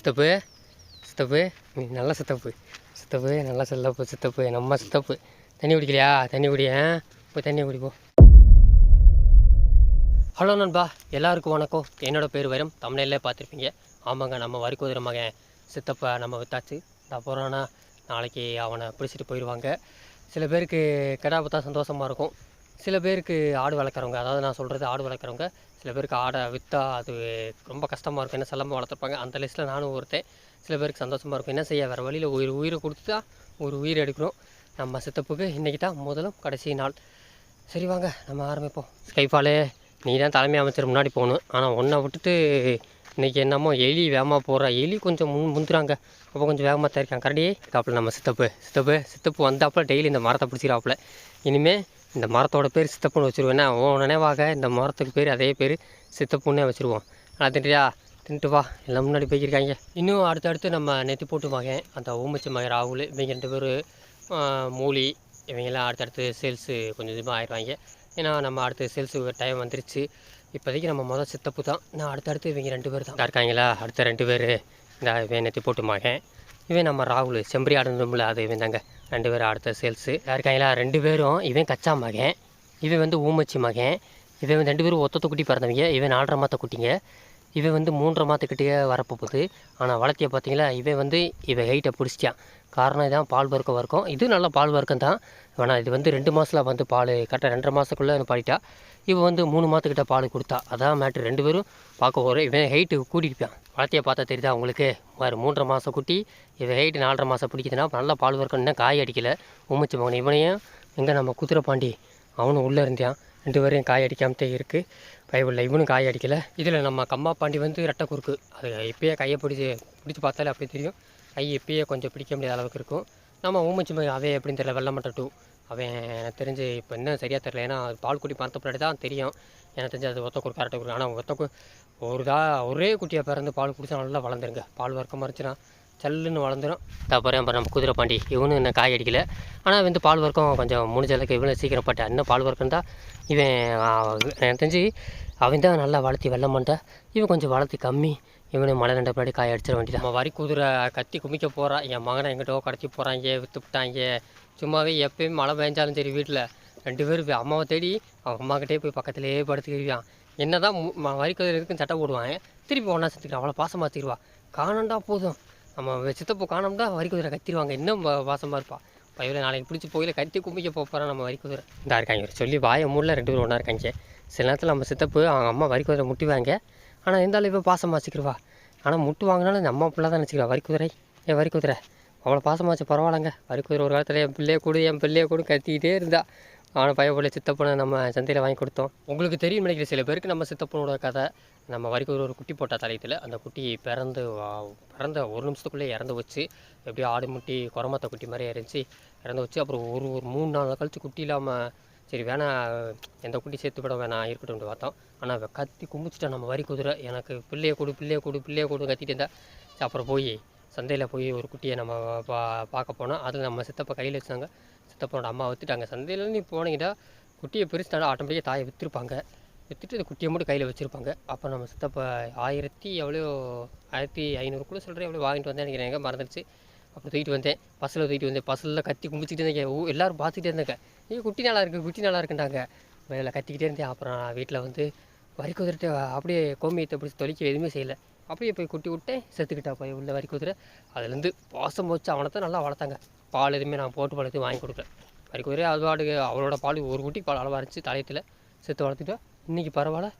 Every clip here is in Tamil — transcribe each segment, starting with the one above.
சித்தப்பு சித்தப்பு நீ நல்ல சித்தப்பு. சித்தப்பு நல்ல சித்தப்பு சித்தப்பு நம்ம சித்தப்பு. தண்ணி குடிக்கலையா? தண்ணி குடி ஆ? போய் தண்ணி குடிப்போம் ஹலோ நண்பா எல்லாருக்கும் வணக்கம். என்னோட பேர் வரும். தமிழ்நிலே பார்த்துருப்பீங்க. ஆமாங்க நம்ம வரிக்குதிரை மகன் சித்தப்பா நம்ம வித்தாச்சு. நான் போகிறான்னா நாளைக்கு அவனை பிடிச்சிட்டு போயிடுவாங்க சில பேருக்கு கிடா பார்த்தா சந்தோஷமாக இருக்கும். சில பேருக்கு ஆடு வளர்க்குறவங்க அதாவது நான் சொல்கிறது ஆடு வளர்க்குறவங்க சில பேருக்கு ஆடை விற்றா அது ரொம்ப கஷ்டமாக இருக்கும். என்ன செல்லமாக வளர்த்துருப்பாங்க? அந்த லிஸ்ட்டில் நானும் ஒருத்தன். சில பேருக்கு சந்தோஷமாக இருக்கும். என்ன செய்ய வேறு வழியில் உயிர் உயிரை கொடுத்து தான் ஒரு உயிர் எடுக்கிறோம் நம்ம சித்தப்புக்கு இன்றைக்கி தான் முதலும் கடைசி நாள். சரி வாங்க நம்ம ஆரம்பிப்போம். ஸ்கைஃபாலே நீ தான் தலைமை அமைச்சர் முன்னாடி போகணும். ஆனால் ஒன்றை விட்டுட்டு இன்றைக்கி என்னமோ எலி வேகமாக போகிறா எலி கொஞ்சம் முன் முந்துறாங்க. அப்போ கொஞ்சம் வேகமாக தான் இருக்கான் கரடியே இருக்காப்புல நம்ம சித்தப்பு. சித்தப்பு சித்தப்பு வந்தாப்புல டெய்லி இந்த மரத்தை பிடிச்சிக்கிறாப்புல. இனிமேல் இந்த மரத்தோட பேர் சித்தப்புன்னு வச்சுருவேன்னா ஓ நினைவாக இந்த மரத்துக்கு பேர் அதே பேர் சித்தப்புன்னே வச்சுருவோம். நல்லா தின்றியா தின்ட்டு வா. எல்லாம் முன்னாடி போய்க்கிருக்காங்க. இன்னும் அடுத்தடுத்து நம்ம நெத்தி போட்டு மகன் அந்த ஊமச்சி மகன் ராகுல் இவங்க ரெண்டு பேர் மூலி இவங்கெல்லாம் அடுத்தடுத்து சேல்ஸு கொஞ்சம் கொஞ்சமாக ஆயிடுவாங்க. ஏன்னா நம்ம அடுத்து சேல்ஸு டைம் வந்துருச்சு. இப்போதைக்கு நம்ம மொதல் சித்தப்பு தான். நான் அடுத்தடுத்து இவங்க ரெண்டு பேர் தான். இருக்காங்களா? அடுத்த ரெண்டு பேர். இந்த இவன் நெத்தி போட்டு மகன் இவன் நம்ம ராகுல் செம்பரி ஆடணும்ல அது இவன் தாங்க ரெண்டு பேரும் அடுத்த சேல்ஸு இருக்காங்களா ரெண்டு பேரும் இவன் கச்சா மகன் இவன் வந்து ஊமச்சி மகன் இவன் வந்து ரெண்டு பேரும் ஒத்தத்தை குட்டி பிறந்தவங்க இவன் நாலரை மாத்த குட்டிங்க. இவன் வந்து மூன்றரை மாதத்துக்கிட்டே வரப்போகுது. ஆனால் வளர்த்திய பார்த்தீங்களா இவன் வந்து இவன் ஹைட்டை பிடிச்சிட்டான். காரணம் இதான் பால் வர்க்கம் வர்க்கம் இது நல்ல பால் வர்க்கம் தான் ஆனால் இது வந்து ரெண்டு மாதத்தில் வந்து பால் கரெக்டாக ரெண்டரை மாதத்துக்குள்ளே பாடிட்டா இவன் வந்து மூணு மாதத்துக்கிட்ட பால் கொடுத்தா. அதான் மேட்ரு ரெண்டு பேரும் பார்க்க போகிறோம் இவன் ஹைட்டு கூட்டிருப்பான் வளர்த்தியை பார்த்தா தெரியுதா உங்களுக்கு? வேறு மூன்றரை மாதம் குட்டி. இவன் ஹைட்டு நாலரை மாதம் பிடிக்குதுன்னா நல்லா பால் வர்க்கம் இன்னும் காய் அடிக்கலை. உமிச்சு மகன் இவனையும் எங்கே நம்ம குதிரை பாண்டி அவனும் உள்ளே இருந்தான். ரெண்டு பேரையும் காய் அடிக்காமத்தே இருக்குது பைபிளில் இவனும் காய் அடிக்கலை. இதில் நம்ம கம்மா பாண்டி வந்து ரெட்டை குறுக்கு. அது இப்போயே கையை பிடிச்சி பிடிச்சி பார்த்தாலே அப்படி தெரியும். கை இப்பயே கொஞ்சம் பிடிக்க முடியாத அளவுக்கு இருக்கும். நம்ம ஊமச்சி மகன் அவே எப்படின்னு தெரியல. வெள்ளை மட்டை டூ அவன் எனக்கு தெரிஞ்சு இப்போ இன்னும் சரியாக தெரில ஏன்னா அது பால் குட்டி பறந்த பின்னாடி தான் தெரியும். எனக்கு தெரிஞ்சு அது ஒத்த கரெக்டாக அரட்டை குறுக்கு ஆனால் ஒத்த ஒரு தான் ஒரே குட்டியாக பிறந்து பால் குடிச்சா நல்லா வளர்ந்துருங்க. பால் வர்க்கமாக இருந்துச்சுன்னா சல்லுன்னு வளர்ந்துடும் அப்புறம் அப்புறம் நம்ம குதிரை பாண்டி. இவனும் இன்னும் காய் அடிக்கல. ஆனால் வந்து பால் வர்க்கம் கொஞ்சம் முடிஞ்ச அளவுக்கு இவனும் சீக்கிரம் பட்டேன். இன்னும் பால் வர்க்கம் தான் இவன் எனக்கு தெரிஞ்சு அவன் தான் நல்லா வளர்த்தி வெள்ளம் பண்ணிட்டான் இவன் கொஞ்சம் வளர்த்தி கம்மி. இவனு மழை ரெண்டு பின்னாடி காய அடிச்சிட வேண்டியது நம்ம வரி குதிரை கத்தி குமிக்க போகிறான் என் மகனை எங்கிட்டோ கடத்தி போகிறாங்க விற்றுப்பிட்டாங்க சும்மாவே எப்பயும் மழை பெஞ்சாலும் சரி வீட்டில் ரெண்டு பேரும் போய் அம்மாவை தேடி அவங்க அம்மாக்கிட்டே போய் பக்கத்துலேயே படுத்துக்கிடுவான் என்ன தான் வரி குதிரை இருக்குன்னு சட்டை போடுவான்? திருப்பி ஒன்றா சேர்த்துக்கிறான் அவ்வளோ பாசமாக வச்சுக்கிடுவா காணண்டா போதும். நம்ம சித்தப்போ காணோம்னா வரி குதிரை கத்திடுவாங்க. இன்னும் வாசமாக பாசமாக இருப்பா. பையில நாளைக்கு பிடிச்சி போயில கத்தி கும்பிக்க போகிறான் நம்ம வரி குதிரை. இந்த இருக்காங்க இவர். சொல்லி வாய மூடில் ரெண்டு பேரும் ஒன்றா இருக்காங்க. சில நேரத்தில் நம்ம சித்தப்பு அவங்க அம்மா வரி குதிரை முட்டிவாங்க. ஆனால் இருந்தாலும் இப்போ பாசமாக வச்சுக்கிடுவா ஆனால் முட்டு வாங்கினாலும் நம்ம பிள்ளை தான் நினச்சிக்கிறா வரி குதிரை. ஏன் வரி குதிரை? அவ்வளோ பாசமாக வச்சு பரவாயில்லங்க. வரி குதிரை ஒரு காலத்தில் என் பிள்ளைய கொடு என் பிள்ளைய கொடு கத்திக்கிட்டே இருந்தா. அவனை பைய சித்தப்பனை நம்ம சந்தையில் வாங்கி கொடுத்தோம். உங்களுக்கு தெரியும் நினைக்கிற சில பேருக்கு நம்ம சித்தப்பனோட கதை. நம்ம வரைக்கும் ஒரு குட்டி போட்ட தலையத்தில் அந்த குட்டி பிறந்து பிறந்த ஒரு நிமிஷத்துக்குள்ளே இறந்து வச்சு எப்படியோ ஆடு முட்டி குரமத்த குட்டி மாதிரி இருந்துச்சு. இறந்து வச்சு அப்புறம் ஒரு ஒரு மூணு நாள் கழிச்சு குட்டி இல்லாமல் சரி வேணாம் எந்த குட்டி சேர்த்து விட வேணாம் இருக்கட்டும் பார்த்தோம். ஆனால் கத்தி கும்பிச்சிட்டேன் நம்ம வரி குதிரை. எனக்கு பிள்ளைய கொடு பிள்ளைய கொடு பிள்ளைய கொடு கத்திட்டு இருந்தா அப்புறம் போய் சந்தையில் போய் ஒரு குட்டியை நம்ம பா பார்க்க போனோம். அதில் நம்ம சித்தப்பா கையில் வச்சாங்க. சித்தப்பனோட அம்மா வித்துட்டாங்க சந்தையில் நீ போனீங்கன்னா குட்டியை பிரிச்சுட்டாலும் ஆட்டோமேட்டிக்காக தாயை விற்றுருப்பாங்க விற்றுட்டு அந்த குட்டியை மட்டும் கையில் வச்சுருப்பாங்க. அப்போ நம்ம சித்தப்பா ஆயிரத்தி எவ்வளோ ஆயிரத்தி ஐநூறு கூட சொல்கிறேன் எவ்வளோ வாங்கிட்டு வந்தேன் நினைக்கிறேன். எங்கே மறந்துடுச்சு. அப்புறம் தூக்கிட்டு வந்தேன். பஸ்ஸில் தூக்கிட்டு வந்தேன். பஸ்ஸில் கத்தி கும்பிச்சிட்டு இருந்தேன். ஊ எல்லாரும் பார்த்துக்கிட்டே இருந்தாங்க. ஏய் குட்டி நல்லா இருக்குது குட்டி நல்லா இருக்குன்றாங்க. மேலே கத்திக்கிட்டே இருந்தேன். அப்புறம் நான் வீட்டில் வந்து வரி குதிரைட்டு அப்படியே கோமியத்தை பிடிச்சி தொலைக்க எதுவுமே செய்யலை. அப்படியே போய் குட்டி விட்டேன். செத்துக்கிட்டா போய் உள்ள வரி குதிரை. அதுலேருந்து பாசம் வச்சு அவனை தான் நல்லா வளர்த்தாங்க. பால் எதுவுமே நான் போட்டு பால் எதுவும் வாங்கி கொடுக்கல. வரி குதிரை அது பாட்டுக்கு அவளோட பால் ஒரு குட்டி பால் அளவாக இருந்துச்சு தலையத்தில். செத்து வளர்த்துட்டா. இன்றைக்கி பரவாயில்ல.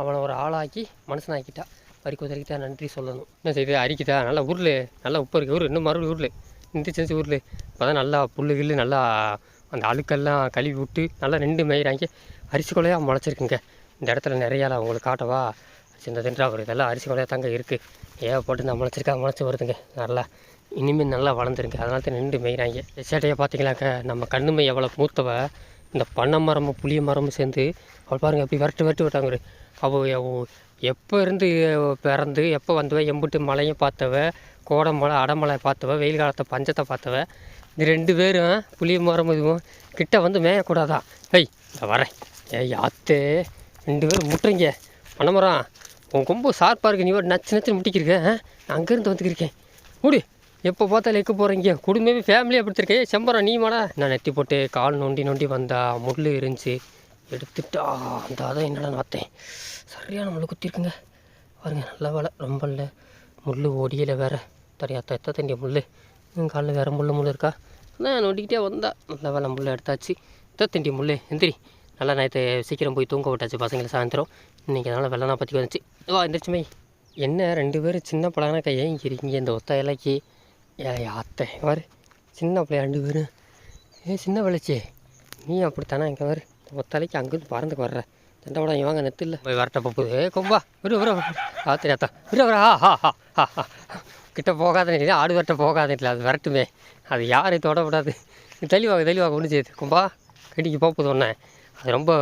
அவனை ஒரு ஆளாக்கி மனுஷனாக்கிட்டா. வரி குதிரைக்கு தான் நன்றி சொல்லணும். என்ன செய்யுது அரிக்குதா நல்லா ஊரில் நல்லா உப்பு இருக்குது ஊர் இன்னும் மறுபடியும் ஊரில். இந்த செஞ்சு ஊரில். இப்போ தான் நல்லா புல்லு கில்லு நல்லா அந்த அழுக்கெல்லாம் கழுவி விட்டு நல்லா ரெண்டு மயிராங்கி அரிசி கொலையாக முளைச்சிருக்குங்க. இந்த இடத்துல நிறையால உங்களுக்கு காட்டவா? சின்ன தின்றா ஒரு இதெல்லாம் அரிசி கொலையாக தாங்க இருக்குது ஏகப்பட்டு நான் முளைச்சிருக்கா முளைச்சி வருதுங்க. நல்லா இனிமேல் நல்லா வளர்ந்துருங்க. அதனால தான் நின்று மேய்கிறாங்க சேட்டையை பார்த்தீங்களாக்க? நம்ம கண்ணுமை எவ்வளோ மூத்தவ? இந்த பண்ணை மரமும் புளிய மரமும் சேர்ந்து அவள் பாருங்க எப்படி விரட்டு விரட்டு விட்டாங்க ஒரு. எப்போ இருந்து பிறந்து எப்போ வந்தவ எம்புட்டு மலையும் பார்த்தவ கோடை மலை அடமலை பார்த்தவ வெயில் காலத்தை பஞ்சத்தை பார்த்தவ இது ரெண்டு பேரும் புளிய மரம் இதுவும் கிட்ட வந்து மேயக்கூடாதா? ஏய் இந்த வரேன். ஏய் ஆத்தே ரெண்டு பேரும் முட்டுறீங்க. பணமரம் உன் கொம்பு சார்பாக இருக்கு. நீ ஒரு நச்சு நச்சு முட்டிக்கிருக்க ஆ? நான் அங்கேருந்து வந்துக்கிருக்கேன். முடி. எப்போ பார்த்தாலும் எக்க போகிறீங்க குடும்பமே ஃபேமிலியாக ஏ செம்பரம் நீ மாடா நான் நெத்தி போட்டு கால் நொண்டி நொண்டி வந்தா முள் இருந்துச்சு எடுத்துட்டா. அந்த அதான் என்னடா பார்த்தேன். சரியான முள் குத்திருக்குங்க. பாருங்க நல்ல வேலை. ரொம்ப இல்லை. முள் ஒடியலை வேற. தெரியாத எத்த தண்டிய முள் காலில் வேறு முள் முள் இருக்கா? நான் நொண்டிக்கிட்டே வந்தா. நல்ல வேலை முள் எடுத்தாச்சு. எத்த தண்டிய முள் எந்திரி. நல்லா நேற்று சீக்கிரம் போய் தூங்க விட்டாச்சு பசங்களை சாயந்தரம். இன்றைக்கி அதனால் வெள்ளனா பற்றி வந்துச்சு. வா எந்திரிச்சுமே என்ன ரெண்டு பேரும் சின்ன பழகான ஏன் இருக்கீங்க இந்த ஒத்த இலைக்கு? ஏ அத்தை வார் சின்ன பிள்ளை ரெண்டு பேரும் ஏ சின்ன பிள்ளைச்சே. நீ அப்படித்தானே இங்கே ஒத்த இலைக்கு அங்கேருந்து பறந்துக்கு வர்ற. தண்டை இவங்க நெத்து இல்லை போய் வரட்ட பப்பு கொம்பா விரு விரு ஆத்திரி அத்தா விரு விரு ஹா ஹா ஹா ஹா கிட்ட போகாத நீ ஆடு வரட்ட போகாத இல்லை அது வரட்டுமே அது யாரையும் தொடக்கூடாது தெளிவாக தெளிவாக ஒன்று செய்யுது கொம்பா கடிக்கு போகுது ஒன்று அது ரொம்ப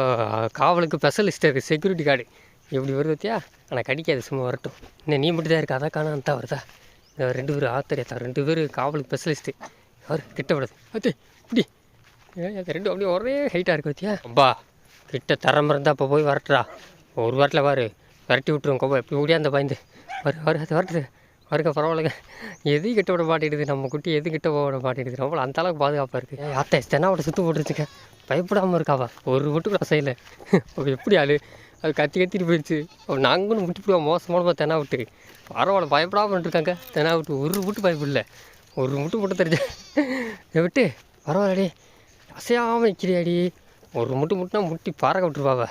காவலுக்கு ஸ்பெஷலிஸ்ட் இருக்குது செக்யூரிட்டி கார்டு எப்படி வருது பத்தியா ஆனால் கடிக்காது சும்மா வரட்டும் இன்னும் நீ மட்டும் தான் இருக்கா அதான் காணா அந்த வருதா ரெண்டு பேரும் ஆத்தரியாத்தா ரெண்டு பேர் காவலுக்கு ஸ்பெஷலிஸ்ட்டு அவர் கிட்ட விடாது அத்தே இப்படி ரெண்டும் அப்படியே ஒரே ஹைட்டாக இருக்கு பத்தியா அப்பா கிட்ட தரம் இருந்தால் அப்போ போய் வரட்டுறா ஒரு வாரத்தில் வாரு விரட்டி விட்ருவோம் கோபா எப்படி ஓடியா அந்த பயந்து. வரு வரு அது வரட்டுது. வருங்க பரவாயில்லைங்க. எது கிட்ட விட மாட்டேங்குது? நம்ம குட்டி எது கிட்ட போட விட மாட்டேங்குது? ரொம்ப அந்த அளவுக்கு பாதுகாப்பாக இருக்குது அத்தை தென்னாவோட சுற்று போட்டுருச்சுக்க பயப்படாமல் இருக்காவா? ஒரு மட்டும் கூட செய்யலை எப்படி ஆளு? அது கத்தி கத்திட்டு போயிடுச்சு. அவள் நாங்களும் விட்டுப்பிடுவோம் மோசமான தென்னா விட்டு பரவாயில்ல பயப்படாமல் இருக்காங்க தென்னா விட்டு ஒரு விட்டு பயப்படல ஒரு முட்டு மட்டும் தெரிஞ்ச. விட்டு. பரவாயில்லடி. அசையாமல் நிற்கிறியாடி ஒரு முட்டு முட்டினா முட்டி பறக்க விட்டுருவாவ.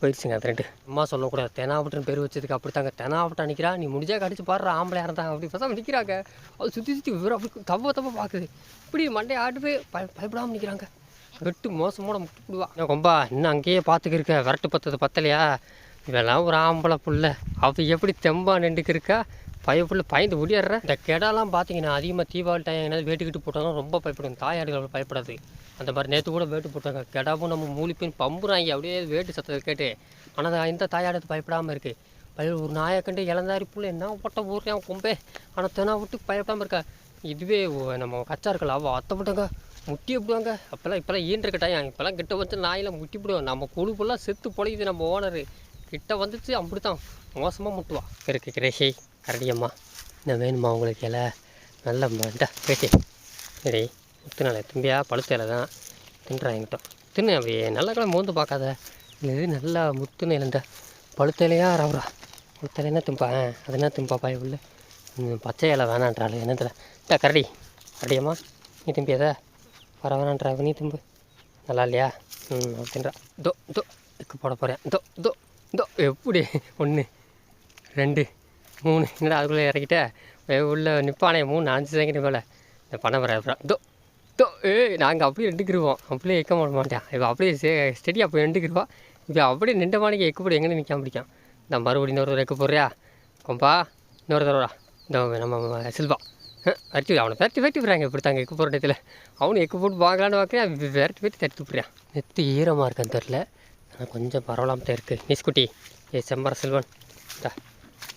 போயிடுச்சுங்க அது ரெண்டு. அம்மா சொல்லக்கூடாது. தெனாவட்டுன்னு பேர் வச்சதுக்கு அப்படித்தாங்க. தெனாவட்டா நிற்கிறா நீ முடிஞ்சா கடிச்சு பாடுற ஆம்பளை இருந்தாங்க அப்படி பேசாமல் நிற்கிறாங்க அது சுற்றி சுற்றி விவரம் அப்படி தப்ப தப்ப பார்க்குது இப்படி மண்டை ஆட்டு போய் பய பயப்படாமல் நிற்கிறாங்க வெட்டு மோசமோட முட்டு என்ன கொம்பா இன்னும் அங்கேயே பார்த்துக்கு இருக்க விரட்டு பத்தது பத்தலையா? இவெல்லாம் ஒரு ஆம்பளை புள்ள. அவ எப்படி தெம்பா நின்றுக்கு இருக்கா பயப்புள்ள பயந்து முடியாடுற இந்த கெடாலாம் பார்த்தீங்கன்னா அதிகமாக தீபாவளி டைம் எங்கேயாவது வேட்டுக்கிட்டு போட்டாலும் ரொம்ப பயப்படும் தாயாடுகள் பயப்படாது அந்த மாதிரி நேற்று கூட வேட்டு போட்டாங்க. கெடாவும் நம்ம மூலிப்பின் பம்புறாங்க. அப்படியே வேட்டு சத்தத்தை கேட்டு. ஆனால் இந்த தாயாடு பயப்படாமல் இருக்குது பய ஒரு நாயை கண்டு இளந்தாரி புள்ள என்ன போட்ட அவன் கொம்பே. ஆனால் தெனா விட்டு பயப்படாமல் இருக்கா? இதுவே நம்ம கச்சா இருக்கல அவள் அத்தை விட்டாங்க முட்டி விடுவாங்க அப்போல்லாம் இப்போல்லாம் ஈன்ற டைம். இப்போல்லாம் கிட்ட வந்து நாயெல்லாம் முட்டி விடுவோம் நம்ம குழு செத்து பொழையுது நம்ம ஓனரு. கிட்ட வந்துச்சு அப்படி தான் மோசமாக முட்டுவா இருக்கு கிரேஷி கரடியம்மா. இந்த வேணுமா உங்களுக்கு இலை? நல்ல மண்டா. கிரேஷி சரி. முத்து தும்பியா? பழுத்த இலை தான். தின்றாங்கிட்டோம் தின்னு அப்படியே நல்ல கிழமை மோந்து பார்க்காத. இது நல்லா முத்துன இலந்த பழுத்த இலையா ரவரா? பழுத்த என்ன திம்பா? ஆ, அது என்ன திம்பா பாய உள்ள? பச்சை இலை வேணான்றாள் என்னத்தில் டா கரடி. கரடியம்மா நீ திம்பியதா வர வேணான்றா நீ திம்பு. நல்லா இல்லையா? ம் அப்படின்றா தோ தோ எக்கு போட போகிறேன் தோ தோ தோ எப்படி? ஒன்று ரெண்டு மூணு. என்னடா அதுக்குள்ளே இறக்கிட்ட? ஏய், உள்ள நிற்பானே மூணு அஞ்சு செகண்ட் மேலே இந்த பண்ண வர தோ தோ ஏ நாங்கள் அப்படியே ரெண்டுக்கிருவோம் அப்படியே எக்க மாட்ட மாட்டேன். இப்போ அப்படியே சே ஸ்டெடியாக போய் ரெண்டுக்கிருவா இப்போ அப்படியே நின்ற மாணிக்கு எக்கு போட்டு எங்கே நிற்காம பிடிக்கும்? இந்த மறுபடியும் இன்னொரு தடவை எக்க போடுறியா? கொம்பா இன்னொரு தடவை இந்த நம்ம சில்வா. விரட்டி அவனை விரட்டி விரட்டி விடுறாங்க. இப்படி தாங்க எக்கு போகிற இடத்துல அவனு எக்கு போட்டு வாங்கலான்னு பார்க்குறேன் விரட்டி விரட்டி தடுத்து விட்றான் நெத்து ஈரமாக இருக்கான்னு தெரில. ஆனால் கொஞ்சம் பரவலாம தான் இருக்குது நிஸ்குட்டி ஏ செம்பர செல்வன்.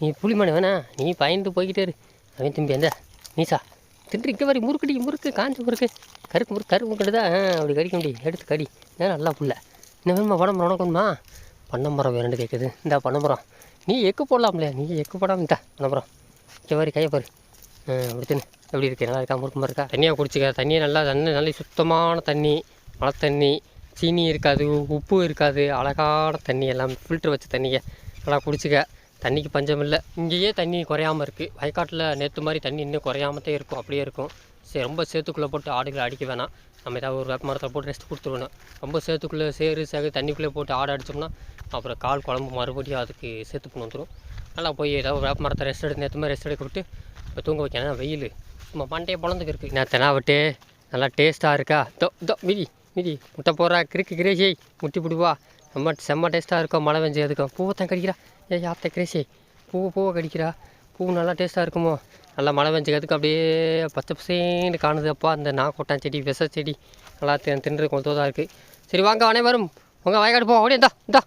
நீ புளிமணி வேணா நீ பயந்து போய்கிட்டே இரு. அவன் திரும்பி எந்த நீசா தின்று இங்கே வரை முறுக்குடி முறுக்கு காஞ்ச முறுக்கு. கருக்கு முறுக்கு கருக்கு முறுக்கு தான் அப்படி கடிக்க முடியும் எடுத்து கடி. ஏன் நல்லா புள்ள என்ன வேணுமா பணமரம் உனக்கு பண்ண பண்ணமரம் வேணும்னு கேட்குது இந்தா பண்ணமரம் நீ எக்கு போடலாம்லையா நீ எக்கு போடாமல் இந்தா பண்ணமரம் இங்கே வரை கையை பாரு. அப்படி தின்னு. எப்படி இருக்கு? நல்லா இருக்கா? முறுக்கு இருக்கா தண்ணியாக குடிச்சிக்க. தண்ணியை நல்லா தண்ணி நல்ல சுத்தமான தண்ணி. மழை தண்ணி சீனி இருக்காது உப்பு இருக்காது. அழகான தண்ணி எல்லாம் ஃபில்ட்ரு வச்ச தண்ணியை நல்லா குடிச்சிக்க. தண்ணிக்கு பஞ்சம் இல்லை. இங்கேயே தண்ணி குறையாமல் இருக்குது வயக்காட்டில் நேற்று மாதிரி தண்ணி இன்னும் குறையாமத்தே இருக்கும். அப்படியே இருக்கும். சரி ரொம்ப சேத்துக்குள்ளே போட்டு ஆடுகளை அடிக்க வேணாம். நம்ம ஏதாவது ஒரு வேப்பமரத்தில் போட்டு ரெஸ்ட் கொடுத்துருவோம் ரொம்ப சேத்துக்குள்ளே சேறு சேகு தண்ணிக்குள்ளே போட்டு ஆடு அடித்தோம்னா அப்புறம் கால் குழம்பு மறுபடியும் அதுக்கு சேத்து பண்ணி வந்துடும் நல்லா போய் ஏதாவது வேப்ப மரத்தை ரெஸ்ட் எடுத்து நேற்று மாதிரி ரெஸ்ட் எடுக்க விட்டு இப்போ தூங்க வைக்கணும் வெயில். சும்மா பண்டைய பழந்துக்கு இருக்குது நான் தினாவிட்டே நல்லா டேஸ்ட்டாக இருக்கா? தோ தோ மிதி மிதி. முட்டை போகிறா கிறுக்கு கிரேஷி முட்டி பிடுவா. ரொம்ப செம்ம டேஸ்ட்டாக இருக்கும் மழை வெஞ்சு எதுக்கும். பூவை தான் கடிக்கிறா. ஏ யாத்த கிரேசி? பூ பூவை கடிக்கிறா. பூ நல்லா டேஸ்ட்டாக இருக்குமோ? நல்லா மழை வெஞ்சதுக்கு அப்படியே பச்சை பசேன்னு காணுது. அப்பா அந்த நாக்கொட்டான் செடி விச செடி. நல்லா தின் தின்று கொஞ்சம் தான் இருக்குது சரி வாங்க அனைவரும். உங்கள் வயக்காடு போ அப்படியே இந்தா இந்தா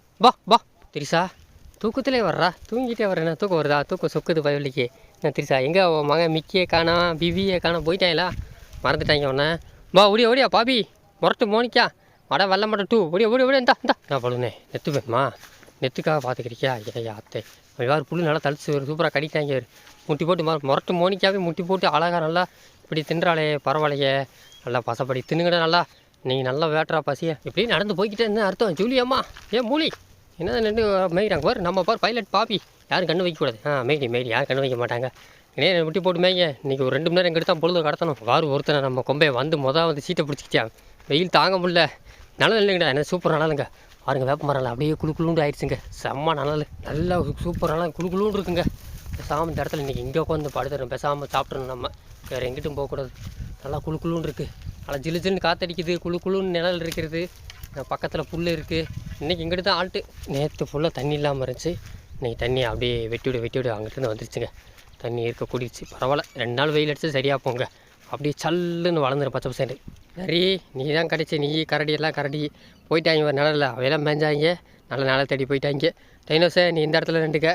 பா திரிசா தூக்கத்திலே வர்றா? தூங்கிட்டே வரேன் தூக்கம் வருதா? தூக்கம் சொக்குது பயவலிக்கு என்ன திரிசா எங்கே மகன் மிக்கியே காணா பிபியே காணா போயிட்டாங்களா? மறந்துட்டாங்க உன்ன. பா ஓடியா ஓடியா பாபி. முரட்டு மோனிக்கா. வட வெள்ள மாட்ட டூ ஓடி ஓடி ஓடி இந்தா இந்தா. நான் பழுனே நெத்து வேணுமா? நெத்துக்காக பார்த்துக்கிறியா? ஐயா அத்தை. வேறு புல்லு நல்லா தளிச்சு வரும் சூப்பராக கடிக்காங்க முட்டி போட்டு மொ முரட்டு மோனிக்காவே முட்டி போட்டு அழகாக நல்லா இப்படி தின்றாளே பரவாயில்லையே. நல்லா பசப்படி தின்னுங்கடா நல்லா. நீங்கள் நல்லா வேட்டுறா பசியா. இப்படி நடந்து போய்கிட்டே இருந்தால் அர்த்தம். ஜூலியம்மா ஏன் மூலி. என்ன நின்று மேய்கிறாங்க? பார் நம்ம பாரு பைலட் பாப்பி யாரும் கண்ணு வைக்கக்கூடாது. ஆ மேய்டி மேய்டி. யாரும் கண்ணு வைக்க மாட்டாங்க. ஏனே முட்டி போட்டு மேய்ங்க. இன்றைக்கி ஒரு ரெண்டு மணி நேரம் எங்கிட்ட தான் பொழுது கடத்தணும். வார் ஒருத்தனை நம்ம கொம்பை வந்து மொதல் வந்து சீட்டை பிடிச்சிக்கிட்டான் வெயில் தாங்க முடியல. நல்லது இல்லைங்கடா என்ன சூப்பர் நல்லாங்க. பாருங்க வேப்ப மரம் அப்படியே குளு குளுண்டு ஆயிடுச்சுங்க. செம்ம நல்லது நல்லா சூப்பர் நல்லா குளு குளுன்னு இருக்குங்க. பேசாமல் இந்த இடத்துல இன்றைக்கி இங்கே உட்காந்து படுத்துறோம் பேசாமல் சாப்பிட்றோம் நம்ம. வேறு எங்கிட்டும் போகக்கூடாது நல்லா குளு குளுன்னு இருக்குது நல்லா ஜிலு ஜிலுன்னு காற்றடிக்குது குளு குளுன்னு நிழல் இருக்கிறது. பக்கத்தில் புல் இருக்குது இன்றைக்கி இங்கிட்டு தான் ஆல்ட்டு நேற்று ஃபுல்லாக தண்ணி இல்லாமல் இருந்துச்சு. இன்றைக்கி தண்ணி அப்படியே வெட்டி விடு வெட்டி விடு. அங்கிட்டு வந்துருச்சுங்க. தண்ணி இருக்க கூடிடுச்சு. பரவாயில்ல. ரெண்டு நாள் வெயில் அடித்து சரியாக போங்க. அப்படியே சல்லுன்னு வளர்ந்துரும் பச்சை பசேண்டு சரி நீ தான் கிடச்சி நீ கரடி எல்லாம் கரடி. போயிட்டாங்க ஒரு நிழல்ல. அவையெல்லாம் மேஞ்சாங்க. நல்ல நிழல் தேடி போயிட்டாங்க. டைனோஸே நீ இந்த இடத்துல நின்றுக்க.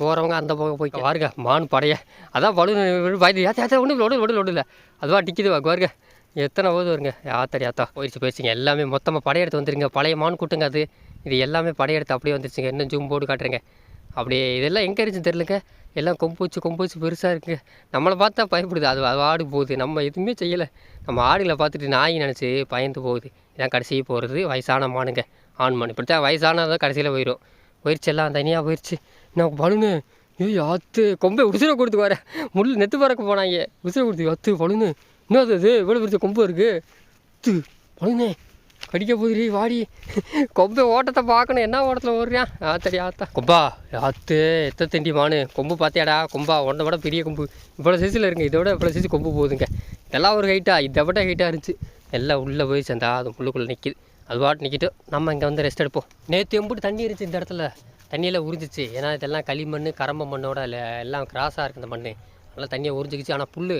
போகிறவங்க அந்த பக்கம் போய் வாருங்க மான் படைய. அதான் பலு பயந்து. ஏற்ற ஏத்த ஒன்றும் ஒடு ஒடு அதுவா டிக்குது வாருங்க. எத்தனை போது வருங்க? ஆத்தடி ஆத்தா போயிடுச்சு போயிடுச்சுங்க. எல்லாமே மொத்தமாக படையெடுத்து வந்துருங்க. பழைய மான் கூட்டுங்க அது. இது எல்லாமே படையெடுத்து அப்படியே வந்துருச்சுங்க. இன்னும் ஜூம் போட்டு காட்டுறேங்க. அப்படி இதெல்லாம் எங்கே இருந்துச்சு தெரிலங்க எல்லாம் கொம்பு வச்சு கொம்பு வச்சு பெருசாக இருக்குங்க. நம்மளை பார்த்தா பயப்படுது. அது அது ஆடு போகுது. நம்ம எதுவுமே செய்யலை. நம்ம ஆடுகளை பார்த்துட்டு நாய் நினச்சி பயந்து போகுது. இதான் கடைசி போகிறது வயசான மானுங்க. ஆண் மான். இப்படி தான் வயசானதான் கடைசியில் போயிடும் போயிடுச்சு எல்லாம் தனியாக போயிடுச்சு நான் பலுன்னு ஏய் அத்து கொம்பை உசுரை கொடுத்து வர முள் நெத்து பறக்க போனாங்க. உசுரை கொடுத்து அத்து பலுன்னு இன்னும் அது இவ்வளோ பெருசு கொம்பு இருக்குது அத்து பழுனே கடிக்க போதுரி வாடி. கொம்பு ஓட்டத்தை பார்க்கணும். என்ன ஓட்டத்தில் ஓடுறியா? ஆத்தடி ஆத்தா. கொம்பா ஆத்து எத்த தண்டி மானு. கொம்பு பார்த்தியாடா? கொம்பா உன்னை விட பெரிய கொம்பு. இவ்வளோ சைஸில் இருங்க. இதோட இவ்வளோ சைஸ் கொம்பு போகுதுங்க இதெல்லாம் ஒரு ஹைட்டா இதை விட ஹைட்டாக இருந்துச்சு. எல்லாம் உள்ளே போய் சேர்ந்தா அது முள்ளுக்குள்ளே நிற்கிது அது பாட்டு நிற்கிட்டு நம்ம இங்கே வந்து ரெஸ்ட் எடுப்போம். நேற்று எம்பிட்டு தண்ணி இருந்துச்சு இந்த இடத்துல. தண்ணியெல்லாம் உறிஞ்சிச்சு. ஏன்னா இதெல்லாம் களிமண் கரம்ப மண்ணோட எல்லாம் கிராஸாக இருக்குது இந்த மண் நல்லா தண்ணியை உறிஞ்சிக்கிச்சு. ஆனால் புல்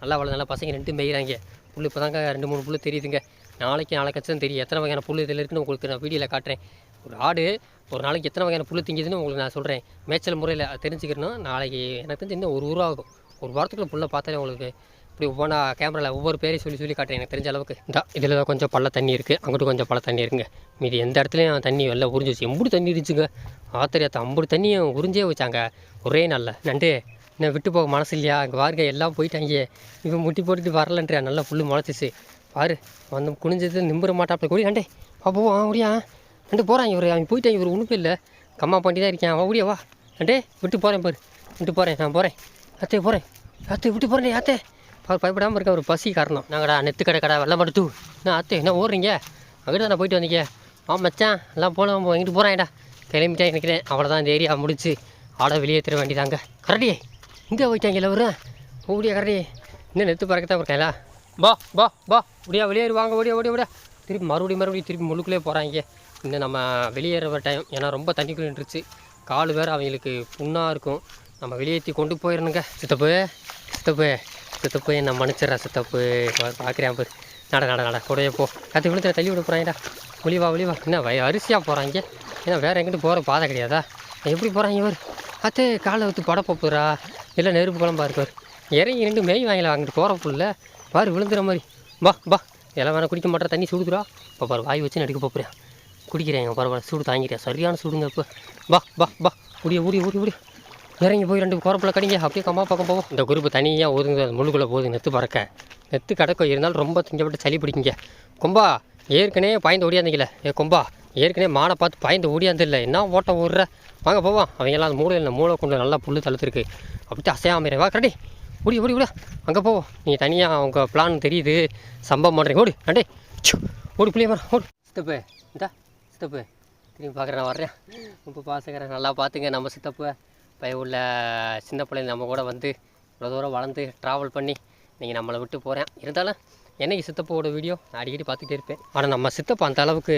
நல்லா வள நல்லா பசங்க ரெண்டு மேய்கிறாங்க புல் இப்போ தாங்க ரெண்டு மூணு புல் தெரியுதுங்க. நாளைக்கு நாளைக்காச்சும் தெரியும். எத்தனை வகையான புல் இதில் இருக்குன்னு உங்களுக்கு நான் வீடியோவில் காட்டுறேன். ஒரு ஆடு ஒரு நாளைக்கு எத்தனை வகையான புல் திங்குதுன்னு உங்களுக்கு நான் சொல்கிறேன் மேய்ச்சல் முறையில் தெரிஞ்சுக்கணும். நாளைக்கு எனக்கு தெரிஞ்சு இன்னும் ஒரு ஊர் ஆகும் ஒரு வாரத்துக்குள்ள புல்லை பார்த்தாலே உங்களுக்கு இப்படி ஒவ்வொன்றா கேமராவில் ஒவ்வொரு பேரையும் சொல்லி சொல்லி காட்டுறேன். எனக்கு தெரிஞ்ச அளவுக்கு. இந்த இதில் தான் கொஞ்சம் பள்ள தண்ணி இருக்குது அங்கிட்டு கொஞ்சம் பள்ள தண்ணி இருக்குங்க. மீதி எந்த இடத்துலையும் தண்ணி வெளில உறிஞ்சி வச்சு எம்புடு தண்ணி இருந்துச்சுங்க. ஆத்திரியத்தை ஐம்பது தண்ணியும் உறிஞ்சே வச்சாங்க. ஒரே நாளில். நண்டு என்ன விட்டு போக மனசு இல்லையா? அங்கே பாருங்க எல்லாம் போயிட்டாங்க. இவன் முட்டி போட்டுட்டு வரலன்றியா? நல்லா புல் முளைச்சிச்சு. பாரு வந்து குனிஞ்சது நிம்புற மாட்டாப்புல. கூடி அண்டே பாப்போ ஆ முடியா நண்டு போகிறான் இவர். அவன் போயிட்டான் இவர் ஒன்றும் இல்லை. கம்மா பண்ணி தான் இருக்கேன். அவன் ஓடியா வா. அண்டே விட்டு போகிறேன் பாரு. விட்டு போகிறேன் நான் போகிறேன் அத்தே போகிறேன் அத்தே விட்டு போகிறேன் அத்தே. அவர் பயப்படாமல் இருக்க ஒரு பசி காரணம். நாங்கடா நெத்து கடை கடை வெள்ளம் மடுத்து என்ன அத்தை என்ன ஓடுறீங்க? அங்கிட்டு தானே போயிட்டு வந்தீங்க? ஆ மச்சான். எல்லாம் போனோம் எங்கிட்டு போகிறான்டா கிளம்பிட்டேன் நினைக்கிறேன். அவ்வளோதான் இந்த ஏரியா முடிச்சு ஆடை வெளியே தர வேண்டியதாங்க. கரடியே இங்கே போயிட்டாங்க எல்லாரும். ஓடியா கரடி இன்னும் நெத்து பறக்கத்தான் இருக்கேன்ல. பா பா பா ஒடியா வெளியேறு வாங்க ஓடியா ஓடியா ஓடியா. திருப்பி மறுபடியும் மறுபடியும் திருப்பி முழுக்குள்ளே போகிறாங்க இன்னும் நம்ம வெளியேற டைம் ஏன்னா ரொம்ப தண்ணிக்குள்ள நின்றுச்சு கால் வேறு அவங்களுக்கு புண்ணாக இருக்கும். நம்ம வெளியேற்றி கொண்டு போயிடணுங்க சித்தப்பு சித்தப்பு சித்தப்பு என்ன மன்னிச்சிட்றேன் சித்தப்பு. பார்க்குறேன் பாரு. நட நட நட. கூடவே போ. கற்று விழுத்துல தள்ளி விட போகிறாங்கடா ஒளிவா ஒளிவா என்ன வய அரிசியாக போகிறாங்க ஏன்னா வேறு எங்கிட்டு போகிற பாதை கிடையாதா? எப்படி போகிறாங்க இவர்? அத்தே காலை ஊற்றி பட இல்லை நெருப்பு குழம்பா இருக்கார் இறங்கி ரெண்டு மேய் வாங்கலாம் அங்கிட்டு போகிற புள்ள பாரு விழுந்துற மாதிரி. பா பா எல்லாம் வேணால் குடிக்க மாட்டேற தண்ணி சுடுதுரா இப்போ பாரு வாய் வச்சு நடிக்க போகிறேன் குடிக்கிறேன் பரவாயில்ல சூடு தாங்கிட்டேன் சரியான சூடுங்க இப்போ. பா பா பா ஓடிய ஓடி ஓடி ஓடி இறங்கி போய் ரெண்டு குறப்பில் கடிங்க. அப்படியே கம்மா பக்கம் போவோம். இந்த குரூப் தனியாக ஒதுங்க அது முள்ளுக்குள்ளே போகுது நெத்து பறக்க. நெத்து கடக்க இருந்தாலும் ரொம்ப திங்கப்பட்டு சளி பிடிக்குங்க. கொம்பா ஏற்கனவே பாய்ந்து ஓடியாந்தீங்களே ஏ கொம்பா ஏற்கனவே மானை பார்த்து பாய்ந்து ஓடியாந்தில்ல என்ன ஓட்டம் ஓடுற? வாங்க போவோம். அவங்கெல்லாம் அந்த மூளையில் மூளை கொண்டு நல்லா புல் தளர்த்துருக்கு அப்படியே அசையாம வா கரடி. ஓடி ஓடி ஓட. அங்கே போ. நீங்கள் தனியாக அவங்க பிளான் தெரியுது. சம்பவம் பண்ணுறீங்க ஓடி அண்டே. ஓடி பிள்ளைய மரம் ஓடி. சித்தப்பு இந்தா. சித்தப்பு. திரும்பி பார்க்குறேன் நான் வர்றேன். ரொம்ப பாசக்கிறேன். நல்லா பார்த்துங்க நம்ம சித்தப்பு. பய உள்ள சின்ன பிள்ளைங்க நம்ம கூட வந்து இவ்வளோ தூரம் வளர்ந்து ட்ராவல் பண்ணி நீங்கள் நம்மளை விட்டு போகிறேன் இருந்தாலும் என்னைக்கு சித்தப்போட வீடியோ நான் அடிக்கடி பார்த்துட்டே இருப்பேன். ஆனால் நம்ம சித்தப்பா அந்த அளவுக்கு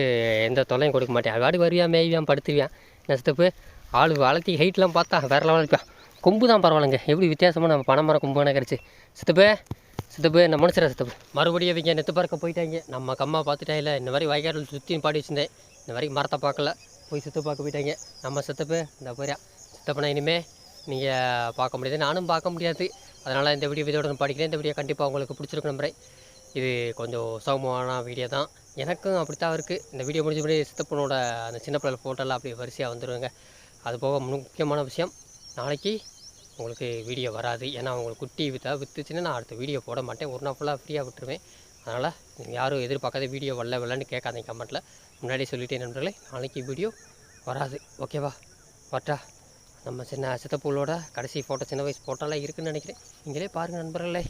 எந்த தொல்லையும் கொடுக்க மாட்டேன். வாடி வருவியான் மேய்வியான் படுத்துவியான் நான் சித்தப்பு? ஆள் வளர்த்தி ஹைட்லாம் பார்த்தா வேறு லெவலில் இருப்பேன். கொம்பு தான் பரவாயில்லைங்க. எப்படி வித்தியாசமாக நம்ம பனைமரம் கொம்பு கிடச்சி. சித்தப்பு சித்தப்பு நான் மனுஷரா சித்தப்பு? மறுபடியும் இவங்க நெத்து பறக்க போயிட்டாங்க. நம்ம கம்மா பார்த்துட்டேன் இல்லை. இந்த மாதிரி வயக்காட்டில் சுற்றி பாடி வச்சிருந்தேன். இந்த மாதிரி மரத்தை பார்க்கல. போய் சுற்று பார்க்க போயிட்டாங்க. நம்ம சித்தப்பு இந்த போயிடா. சித்தப்பனா இனிமேல் நீங்கள் பார்க்க முடியாது. நானும் பார்க்க முடியாது. அதனால் இந்த வீடியோ இதோட படிக்கிறேன். இந்த வீடியோ கண்டிப்பாக உங்களுக்கு பிடிச்சிருக்கு நம்புறேன். இது கொஞ்சம் சோகமான வீடியோ தான். எனக்கும் அப்படித்தான் இருக்குது இந்த வீடியோ முடிஞ்சபடி சித்தப்பனோட அந்த சின்ன பிள்ளை ஃபோட்டோலாம் அப்படி வரிசையாக வந்துடுவேங்க அது போக முக்கியமான விஷயம் நாளைக்கு உங்களுக்கு வீடியோ வராது. ஏன்னா உங்களுக்கு குட்டி விற்றா விற்றுச்சுன்னா நான் அடுத்த வீடியோ போட மாட்டேன். ஒரு நாள் ஃபுல்லாக ஃப்ரீயாக விட்டுருவேன். அதனால் நீங்கள் யாரும் எதிர்பார்க்காத வீடியோ வரல வரலன்னு கேட்காதீங்க கமெண்ட்டில் முன்னாடியே சொல்லிட்டேன் நண்பர்களே நாளைக்கு வீடியோ வராது. ஓகேவா வரட்டா. நம்ம சின்ன சித்தப்பூலோட கடைசி ஃபோட்டோ சின்ன வயசு ஃபோட்டோலாம் இருக்குதுன்னு நினைக்கிறேன். நீங்களே பாருங்கள் நண்பர்களே.